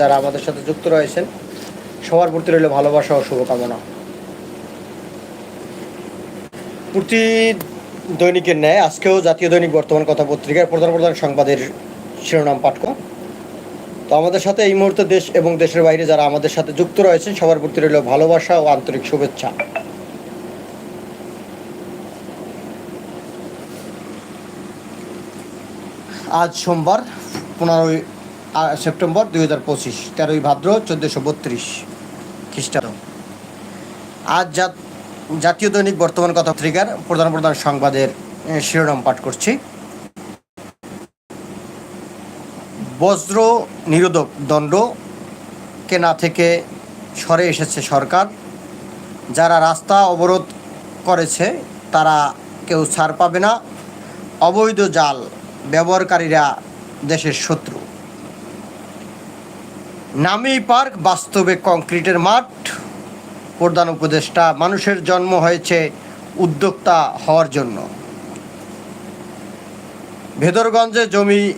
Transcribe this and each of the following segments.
যারা আমাদের সাথে যুক্ত রয়েছেন, সবার প্রতি রইল ভালোবাসা ও শুভকামনা প্রতি দৈনিকের ন্যায়, আজকেও জাতীয় দৈনিক বর্তমান কথা পত্রিকার প্রধান প্রধান সংবাদের শিরোনাম পাঠ করো। তো আমাদের সাথে এই মুহূর্তে দেশ এবং দেশের বাইরে যারা আমাদের সাথে যুক্ত রয়েছেন, সবার প্রতি রইল ভালোবাসা ও আন্তরিক শুভেচ্ছা আজ সোমবার, পনেরোই সেপ্টেম্বর দুই হাজার পঁচিশ, তেরোই ভাদ্র চোদ্দোশো বত্রিশ খ্রিস্টাব্দ। আজ জাত- জাতীয় দৈনিক বর্তমান কথা পত্রিকার প্রধান প্রধান সংবাদের শিরোনাম পাঠ করছি। বজ্র নিরোধক দণ্ড কেনা থেকে সরে এসেছে সরকার। যারা রাস্তা অবরোধ করেছে, তারা কেউ ছাড় পাবে না। অবৈধ জাল ব্যবহারকারীরা দেশের শত্রু। নামি পার্ক বাস্তবে কংক্রিটের মাঠ। প্রধান উপদেষ্টা, মানুষের জন্ম হয়েছে উদ্যোক্তা হওয়ার জন্য। ভেদরগঞ্জে জমি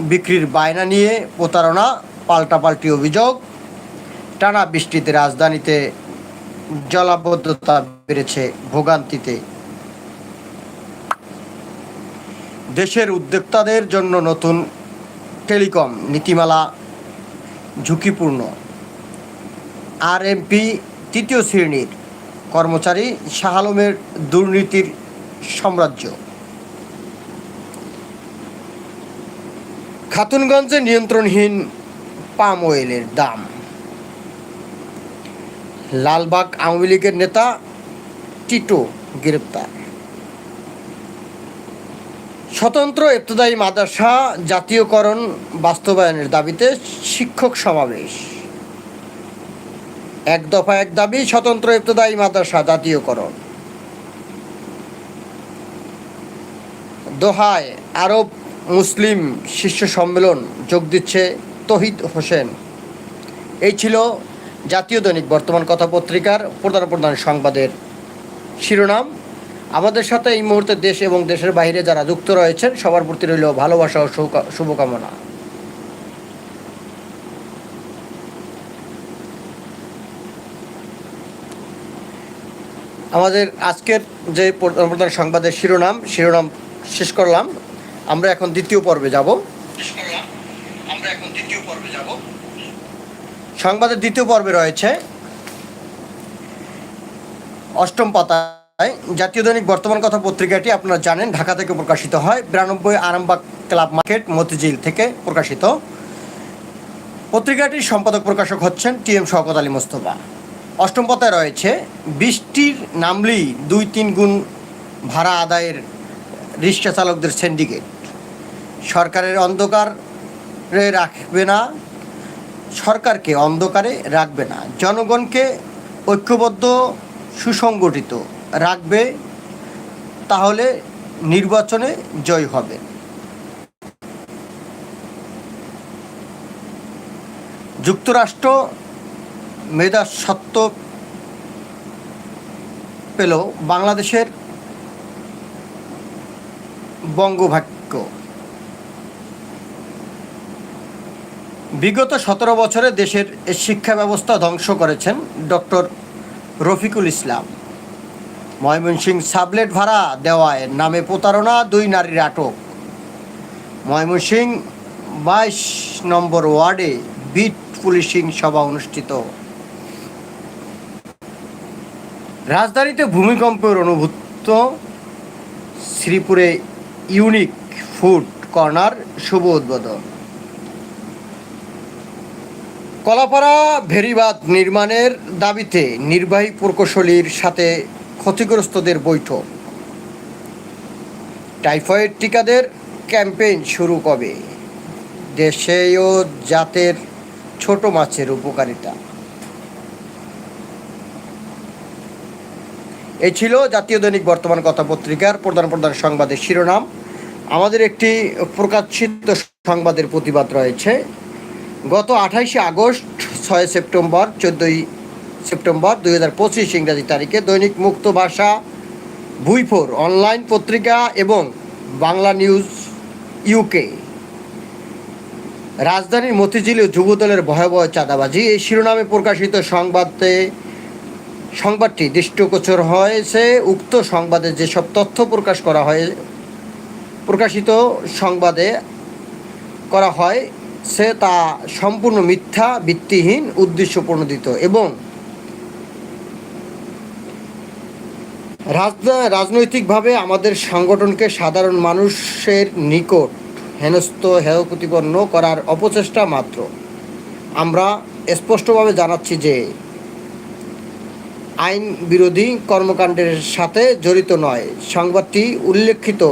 বিক্রির বায়না নিয়ে প্রতারণা, পাল্টাপাল্টি অভিযোগ। টানা বৃষ্টিতে রাজধানীতে জলাবদ্ধতা বেড়েছে ভোগান্তিতে। দেশের উদ্যোক্তাদের জন্য নতুন টেলিকম নীতিমালা ঝুঁকিপূর্ণ। আরএমপি তৃতীয় শ্রেণির কর্মচারী শাহ আলমের দুর্নীতির সাম্রাজ্য। খাতুনগঞ্জে নিয়ন্ত্রণহীন পাম অয়েলের দাম। লালবাগ আওয়ামী লীগের নেতা টিটো গ্রেপ্তার। স্বতন্ত্র ইবতদায়ী মাদ্রাসা জাতীয়করণ বাস্তবায়নের দাবিতে শিক্ষক সমাবেশ। এক দফা এক দাবি, স্বতন্ত্র ইবতদায়ী মাদ্রাসা জাতীয়করণ। দোহায় আরব মুসলিম শীর্ষ সম্মেলন যোগ দিচ্ছে তহিদ হোসেন। এই ছিল জাতীয় দৈনিক বর্তমান কথা পত্রিকার প্রধান প্রধান সংবাদের শিরোনাম। আমাদের সাথে এই মুহূর্তে দেশ এবং দেশের বাইরে যারা যুক্ত রয়েছেন সবার প্রতি রইল ভালোবাসা ও শুভকামনা। আমাদের আজকের যে প্রধান সংবাদের শিরোনাম শিরোনাম শেষ করলাম। আমরা এখন দ্বিতীয় পর্বে যাব। আমরা এখন দ্বিতীয় পর্বে যাব। সংবাদের দ্বিতীয় পর্বে রয়েছে অষ্টম পাতায় জাতীয় দৈনিক বর্তমান কথা পত্রিকাটি আপনারা জানেন, ঢাকা থেকে প্রকাশিত হয়। বিরানব্বই আরামবাগ ক্লাব মার্কেট, মতিঝিল থেকে প্রকাশিত। পত্রিকাটির সম্পাদক প্রকাশক হচ্ছেন টি এম শওকত আলী মোস্তফা। অষ্টম পাতায় রয়েছে, বৃষ্টির নামলেই দুই তিন গুণ ভাড়া আদায়ের রিক্সা চালকদের সিন্ডিকেট সরকারের অন্ধকারে রাখবে না, সরকারকে অন্ধকারে রাখবে না। জনগণকে ঐক্যবদ্ধ, সুসংগঠিত রাখবে, তাহলে নির্বাচনে জয় হবে। যুক্তরাষ্ট্র মেধা সত্ত্ব পেল বাংলাদেশের বঙ্গভাগ্য। বিগত সতেরো বছরে দেশের শিক্ষা ব্যবস্থা ধ্বংস করেছেন ডক্টর রফিকুল ইসলাম। ময়মনসিংহ সাবলেট ভাড়া দেওয়ায় নামে প্রতারণা দুই নারীর আটক। ময়মনসিং বাইশ নম্বর ওয়ার্ডে বিট পুলিশিং সভা অনুষ্ঠিত। রাজধানীতে ভূমিকম্পের অনুভূত শ্রীপুরে ইউনিক ফুড কর্নার শুভ উদ্বোধন। কলাপাড়া ভেরিবাদ নির্মাণের দাবিতে নির্বাহী প্রকৌশলীর সাথে ক্ষতিগ্রস্তদের বৈঠক। টাইফয়েড টিকাদের ক্যাম্পেইন শুরু কবে? দেশেও জাতের ছোট মাছের উপকারিতা। এ ছিল জাতীয় দৈনিক বর্তমান কথা পত্রিকার প্রধান প্রধান সংবাদের শিরোনাম। আমাদের একটি প্রকাশিত সংবাদের প্রতিবাদ রয়েছে। গত আঠাইশে আগস্ট, ছয় সেপ্টেম্বর, চোদ্দোই সেপ্টেম্বর দুই হাজার পঁচিশ ইংরাজি তারিখে দৈনিক মুক্ত ভাষা, ভুইফোর অনলাইন পত্রিকা এবং বাংলা নিউজ ইউকে রাজধানীর মতিঝিলে যুবদলের ভয়াবহ চাঁদাবাজি। এই শিরোনামে প্রকাশিত সংবাদে সংবাদটি দৃষ্টগোচর হয়েছে। উক্ত সংবাদে যেসব তথ্য প্রকাশ করা হয়, প্রকাশিত সংবাদে করা হয়, সে তা সম্পূর্ণ মিথ্যা, ভিত্তিহীন উদ্দেশ্য প্রণোদিত এবং রাজনৈতিকভাবে আমাদের সংগঠনকে সাধারণ মানুষের নিকট হেনস্থ হেয় প্রতিপন্ন করার অপচেষ্টা মাত্র। আমরা স্পষ্টভাবে জানাচ্ছি যে আইন বিরোধী কর্মকাণ্ডের সাথে জড়িত নয়। সংবাদটি উল্লেখিত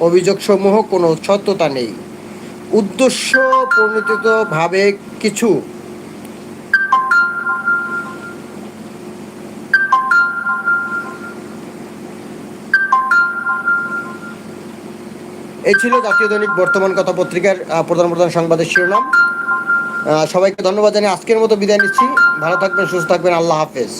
অভিযোগসমূহ কোনো সত্যতা নেই। উদ্দেশ্য প্রণোদিতভাবে কিছু এই ছিল জাতীয় দৈনিক বর্তমান কথা পত্রিকার প্রধান প্রধান সংবাদের শিরোনাম। সবাইকে ধন্যবাদ জানিয়ে আজকের মতো বিদায় নিচ্ছি। ভালো থাকবেন, সুস্থ থাকবেন। আল্লাহ হাফেজ।